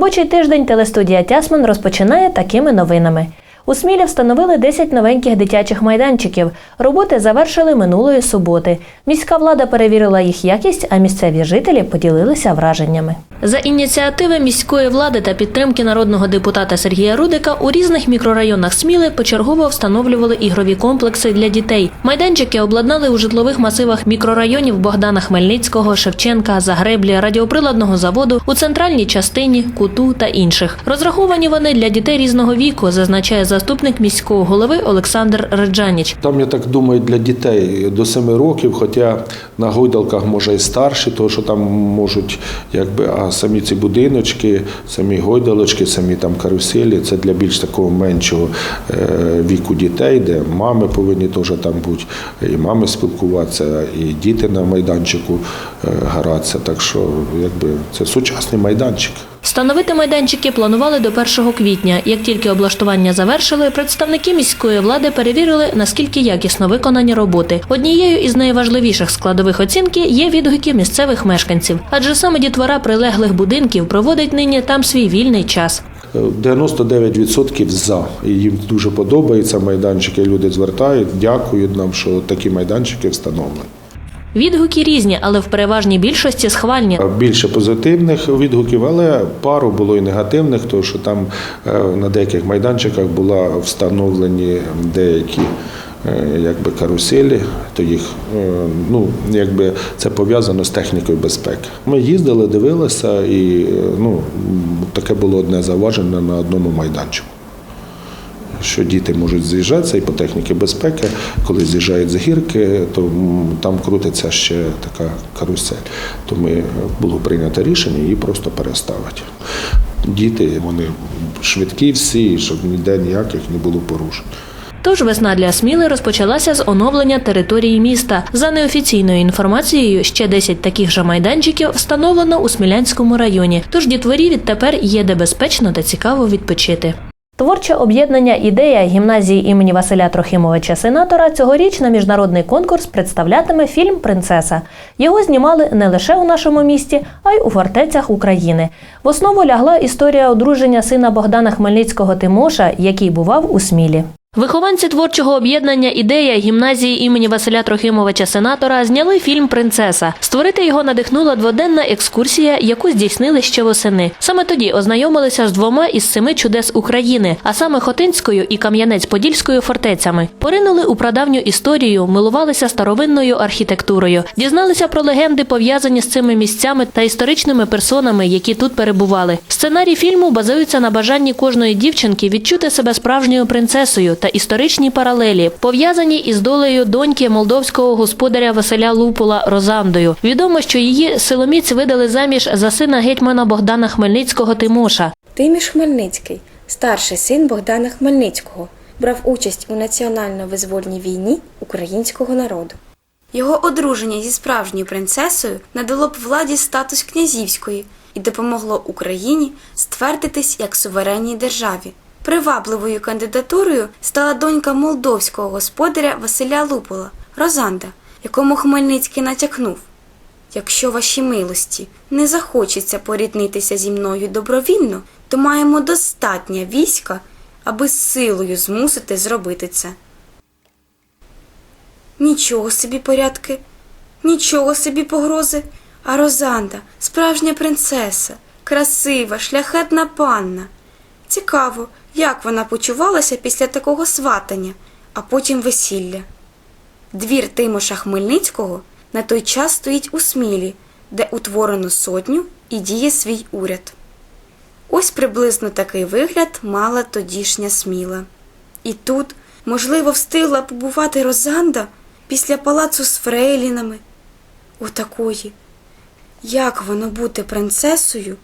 Робочий тиждень телестудія Тясмин розпочинає такими новинами. У Смілі встановили 10 новеньких дитячих майданчиків. Роботи завершили минулої суботи. Міська влада перевірила їх якість, а місцеві жителі поділилися враженнями. За ініціативи міської влади та підтримки народного депутата Сергія Рудика у різних мікрорайонах Сміли почергово встановлювали ігрові комплекси для дітей. Майданчики обладнали у житлових масивах мікрорайонів Богдана Хмельницького, Шевченка, Загреблі, радіоприладного заводу у центральній частині, куту та інших. Розраховані вони для дітей різного віку, зазначає заступник міського голови Олександр Реджаніч. Там, я так думаю, для дітей до 7 років, хоча на гойдалках може і старші, тому що там можуть, якби, а самі ці будиночки, самі гойдалочки, самі там каруселі, це для більш такого меншого е, віку дітей, де мами повинні теж там бути, і мами спілкуватися, і діти на майданчику е, гратися. Так що, якби, це сучасний майданчик. Встановити майданчики планували до 1 квітня. Як тільки облаштування завершили, представники міської влади перевірили, наскільки якісно виконані роботи. Однією із найважливіших складових оцінки є відгуки місцевих мешканців, адже саме дітвора прилеглих будинків проводить нині там свій вільний час. 99% за. Їм дуже подобається майданчики. Люди звертають, дякують нам, що такі майданчики встановлені. Відгуки різні, але в переважній більшості схвальні. Більше позитивних відгуків, але пару було і негативних, тому що там е, на деяких майданчиках була встановлені деякі. е, Якби каруселі, то їх е, ну якби це пов'язано з технікою безпеки. Ми їздили, дивилися, і ну таке було одне зауваження на одному майданчику. Що діти можуть з'їжджатися і по техніці безпеки, коли з'їжджають з гірки, то там крутиться ще така карусель. То ми було прийнято рішення її просто переставити. Діти вони швидкі всі, щоб ніде ніяких не було порушень. Тож весна для Сміли розпочалася з оновлення території міста. За неофіційною інформацією, ще 10 таких же майданчиків встановлено у Смілянському районі. Тож дітворі відтепер є де безпечно та цікаво відпочити. Творче об'єднання ідея гімназії імені Василя Трохимовича Сенатора цьогоріч на міжнародний конкурс представлятиме фільм Принцеса. Його знімали не лише у нашому місті, а й у фортецях України. В основу лягла історія одруження сина Богдана Хмельницького Тимоша, який бував у Смілі. Вихованці творчого об'єднання ідея гімназії імені Василя Трохимовича Сенатора зняли фільм Принцеса. Створити його надихнула дводенна екскурсія, яку здійснили ще восени. Саме тоді ознайомилися з двома із семи чудес України, а саме Хотинською і Кам'янець-Подільською фортецями. Поринули у прадавню історію, милувалися старовинною архітектурою, дізналися про легенди, пов'язані з цими місцями та історичними персонами, які тут перебували. Сценарій фільму базується на бажанні кожної дівчинки відчути себе справжньою принцесою та історичні паралелі, пов'язані із долею доньки молдовського господаря Василя Лупола Розандою. Відомо, що її силоміць видали заміж за сина гетьмана Богдана Хмельницького Тимоша. Тиміш Хмельницький, старший син Богдана Хмельницького, брав участь у національно-визвольній війні українського народу. Його одруження зі справжньою принцесою надало б владі статус князівської і допомогло Україні ствердитись як суверенній державі. Привабливою кандидатурою стала донька молдовського господаря Василя Лупола Розанда, якому Хмельницький натякнув. Якщо ваші милості не захочеться поріднитися зі мною добровільно, то маємо достатньо війська, аби силою змусити зробити це. Нічого собі порядки, нічого собі погрози, а Розанда справжня принцеса, красива, шляхетна панна. Цікаво, як вона почувалася після такого сватання, а потім весілля. Двір Тимоша Хмельницького на той час стоїть у Смілі, де утворено сотню і діє свій уряд. Ось приблизно такий вигляд мала тодішня Сміла. І тут, можливо, встигла побувати Розанда після палацу з фрейлінами. Отакої. Як воно бути принцесою,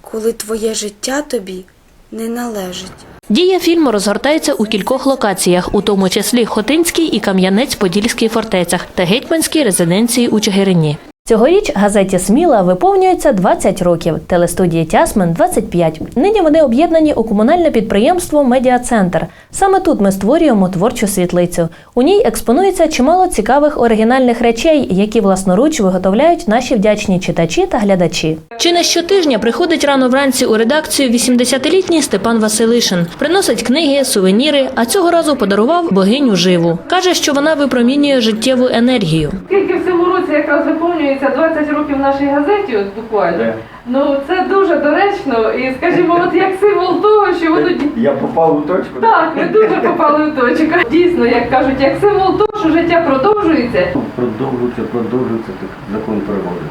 коли твоє життя тобі не належить? Дія фільму розгортається у кількох локаціях, у тому числі Хотинській і Кам'янець-Подільській фортецях та гетьманській резиденції у Чигирині. Цьогоріч газеті Сміла виповнюється 20 років, телестудії Тясмен 25. Нині вони об'єднані у комунальне підприємство Медіа-центр. Саме тут ми створюємо творчу світлицю. У ній експонується чимало цікавих оригінальних речей, які власноруч виготовляють наші вдячні читачі та глядачі. Чи не щотижня приходить рано вранці у редакцію 80-літній Степан Василишин, приносить книги, сувеніри, а цього разу подарував богиню живу. каже, що вона випромінює життєву енергію. Скільки в цьому році якраз виповнюється 20 років в нашій газеті, от буквально. Yeah. Ну це дуже доречно і, скажімо, от як символ того, що воно Я попав у точку. так, ви дуже попали в точку. Дійсно, як кажуть, як символ того, що життя продовжується. Продовжується, продовжується так, закон природи.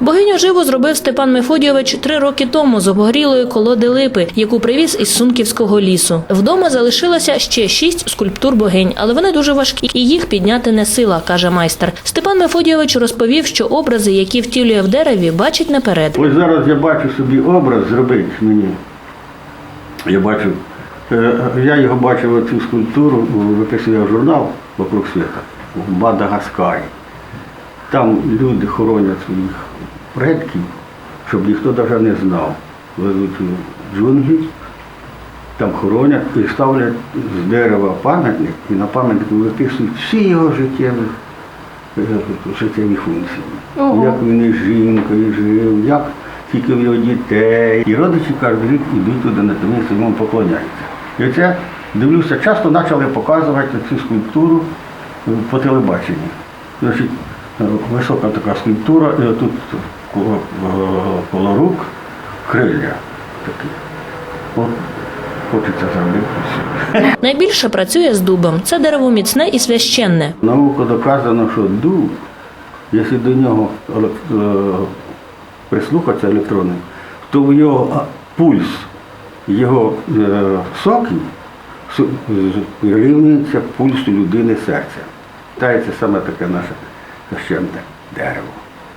Богиню живу зробив Степан Мефодійович три роки тому з обгорілої колоди липи, яку привіз із Сунківського лісу. Вдома залишилося ще шість скульптур богинь, але вони дуже важкі, і їх підняти не сила, каже майстер. Степан Мефодійович розповів, що образи, які втілює в дереві, бачить наперед. Ось зараз я бачу собі образ зробити мені. Я бачу, е, я його бачив оцю скульптуру, виписую в журнал «Вокруг світа» в Мадагаскарі. Там люди хоронять своїх предків, щоб ніхто навіть не знав. Везуть у джунглі, там хоронять і ставлять з дерева пам'ятник, і на пам'ятнику виписують всі його життєві, е, життєві функції. Ого. Як він із жінкою жив, як скільки в нього дітей. І родичі кожен рік йдуть туди на місце, йому поклоняються. І це, дивлюся, часто почали показувати цю скульптуру е, по телебаченню. Значить, е, висока така скульптура, і тут коло, е, рук крилля такі. От хочеться зробити все. Найбільше працює з дубом. Це дерево міцне і священне. Наука доказано, що дуб, якщо до нього е, прислухатися електрони, то в його пульс, його е, соків рівнюється пульсу людини серця. Та й це саме таке наше священне дерево.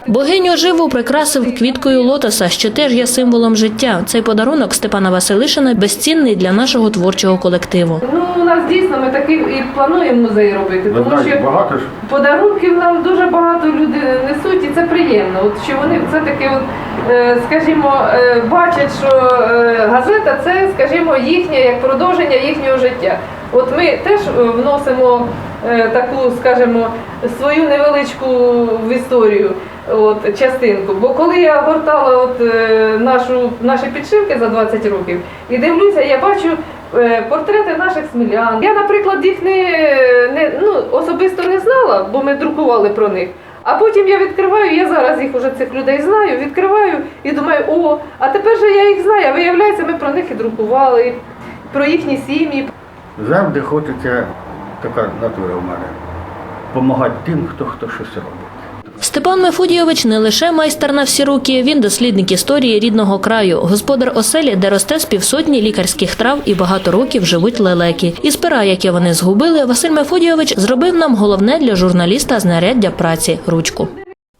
Богиню живу прикрасив квіткою лотоса, що теж є символом життя. Цей подарунок Степана Василишина безцінний для нашого творчого колективу. Ну, у нас дійсно ми такий і плануємо музей робити, тому знаєте, що багато ж подарунків нам дуже багато люди несуть, і це приємно. От що вони все-таки, от, е, скажімо, е, бачать, що е, газета це, скажімо, їхнє як продовження їхнього життя. От ми теж вносимо таку, скажімо, свою невеличку в історію. От частинку. Бо коли я гортала от, е, нашу, наші підшивки за 20 років і дивлюся, я бачу е, портрети наших смілян. Я, наприклад, їх не, не ну, особисто не знала, бо ми друкували про них. А потім я відкриваю, я зараз їх уже цих людей знаю, відкриваю і думаю, о, а тепер же я їх знаю. А виявляється, ми про них і друкували, про їхні сім'ї. завжди хочеться така натура в мене. Помагати тим, хто хто щось робить. Степан Мефудійович не лише майстер на всі руки, він дослідник історії рідного краю, господар оселі, де росте з півсотні лікарських трав і багато років живуть лелеки. Із пера, яке вони згубили, Василь Мефудійович зробив нам головне для журналіста знаряддя праці ручку.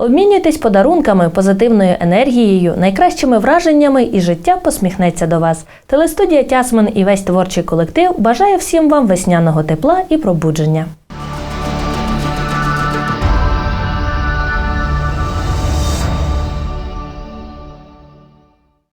Обмінюйтесь подарунками, позитивною енергією, найкращими враженнями і життя посміхнеться до вас. Телестудія Тясмен і весь творчий колектив бажає всім вам весняного тепла і пробудження.